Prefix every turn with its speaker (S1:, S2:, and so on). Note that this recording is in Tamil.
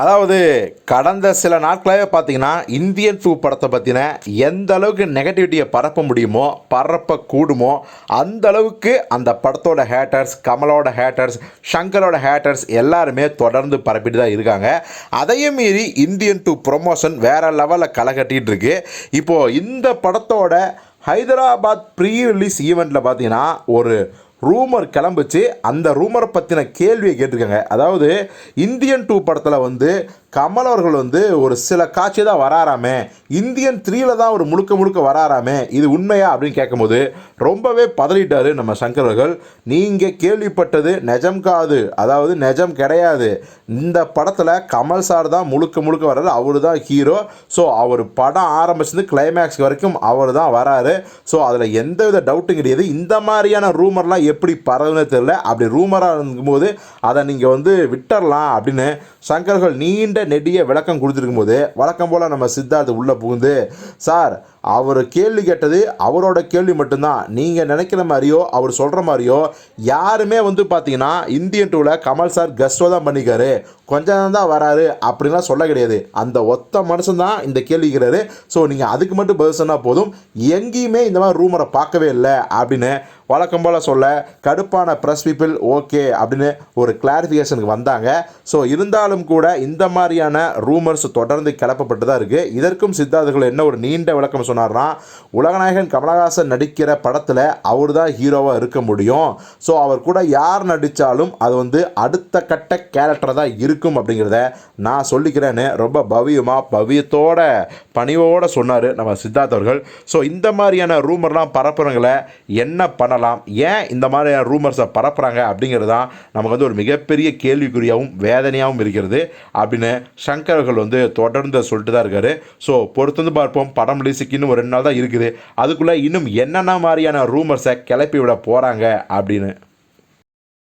S1: அதாவது கடந்த சில நாட்களாகவே பார்த்தீங்கன்னா இந்தியன் டூ படத்தை பற்றின எந்த அளவுக்கு நெகட்டிவிட்டியை பரப்ப முடியுமோ பரப்ப கூடுமோ அந்த அளவுக்கு அந்த படத்தோட ஹேட்டர்ஸ் கமலோட ஹேட்டர்ஸ் ஷங்கரோட ஹேட்டர்ஸ் எல்லாருமே தொடர்ந்து பரப்பிட்டு தான் இருக்காங்க. அதையும் மீறி இந்தியன் டூ ப்ரொமோஷன் வேறு லெவலில் களை கட்டிட்டு இருக்கு. இப்போது இந்த படத்தோட ஹைதராபாத் ப்ரீ ரிலீஸ் ஈவெண்ட்டில் பார்த்தீங்கன்னா ஒரு ரூமர் கிளம்புச்சு. அந்த ரூமரை பற்றின கேள்வியை கேட்டிருக்காங்க. அதாவது இந்தியன் டூ படத்தில் வந்து கமல் அவர்கள் வந்து ஒரு சில காட்சி தான் வராராமே. இந்தியன் த்ரீல தான் ஒரு முழுக்க முழுக்க வராராமே. இது உண்மையா அப்படின்னு கேட்கும்போது ரொம்பவே பதறிட்டார் நம்ம சங்கர் அவர்கள். நீங்கள் கேள்விப்பட்டது நெஜம் காது. அதாவது நெஜம் கிடையாது. இந்த படத்தில் கமல் சார் தான் முழுக்க முழுக்க வர்றாரு. அவர் தான் ஹீரோ ஸோ அவர் படம் ஆரம்பிச்சது கிளைமேக்ஸ் வரைக்கும் அவர் தான் வராரு. ஸோ அதில் எந்த வித டவுட்டும் கிடையாது. இந்த மாதிரியான ரூமர்லாம் எப்படி பரவுன்னு தெரில அப்படி ரூமராக இருக்கும்போது அதை நீங்கள் வந்து விட்டுறலாம் அப்படின்னு சங்கர்கள் நீண்ட நெடிய விளக்கம் கொடுத்துருக்கும் போது வழக்கம் போல் நம்ம சித்தார்த்து உள்ளே புகுந்து சார் அவர் கேள்வி கேட்டது அவரோட கேள்வி மட்டும்தான். நீங்கள் நினைக்கிற மாதிரியோ அவர் சொல்கிற மாதிரியோ யாருமே வந்து பார்த்தீங்கன்னா இந்தியன் டூவில் கமல் சார் கஸ்டோ தான் பண்ணிக்காரு கொஞ்சம் தான் வராரு. அப்படின்லாம் சொல்ல கிடையாது. அந்த ஒத்த மனுஷன் தான் இந்த கேள்விக்கிறாரு ஸோ நீங்கள் அதுக்கு மட்டும் பதில் சொன்னால் போதும். எங்கேயுமே இந்த மாதிரி ரூமரை பார்க்கவே இல்லை அப்படின்னு வழக்கம் போல் சொல்ல கடுப்பான ப்ரெஸ் பீப்புள் ஓகே அப்படின்னு ஒரு கிளாரிஃபிகேஷனுக்கு வந்தாங்க. ஸோ இருந்தாலும் கூட இந்த மாதிரியான ரூமர்ஸ் தொடர்ந்து கிளப்பப்பட்டு தான் இருக்குது இதற்கும் சித்தார்த்துகள் என்ன ஒரு நீண்ட விளக்கம் சொன்னார்னா உலகநாயகன் கமலஹாசன் நடிக்கிற படத்தில் அவர் தான் ஹீரோவாக இருக்க முடியும். ஸோ அவர் கூட யார் நடித்தாலும் அது வந்து அடுத்த கட்ட கேரக்டர் தான் இருக்கும் அப்படிங்கிறத நான் சொல்லிக்கிறேன்னு ரொம்ப பவியமாக பவியத்தோட பணிவோடு சொன்னார் நம்ம சித்தார்த் அவர்கள். ஸோ இந்த மாதிரியான ரூமர்லாம் பரப்புறவங்களை என்ன பண்ணலாம்? ஏன் இந்த மாதிரியான ரூமர்ஸை பரப்புகிறாங்க அப்படிங்கிறது தான் நமக்கு வந்து ஒரு மிகப்பெரிய கேள்விக்குறியாகவும் வேதனையாகவும் இருக்கிறது. அப்படின்னு சங்கர் அவர்கள் வந்து தொடர்ந்து சொல்லிட்டு தான் இருக்காரு. ஸோ பொறுத்து வந்து பார்ப்போம். படம் ரிலீஸுக்கு இன்னும் ஒரு ரெண்டு நாள் தான் இருக்குது. அதுக்குள்ளே இன்னும் என்னென்ன மாதிரியான ரூமர்ஸை கிளப்பி விட போகிறாங்க அப்படின்னு.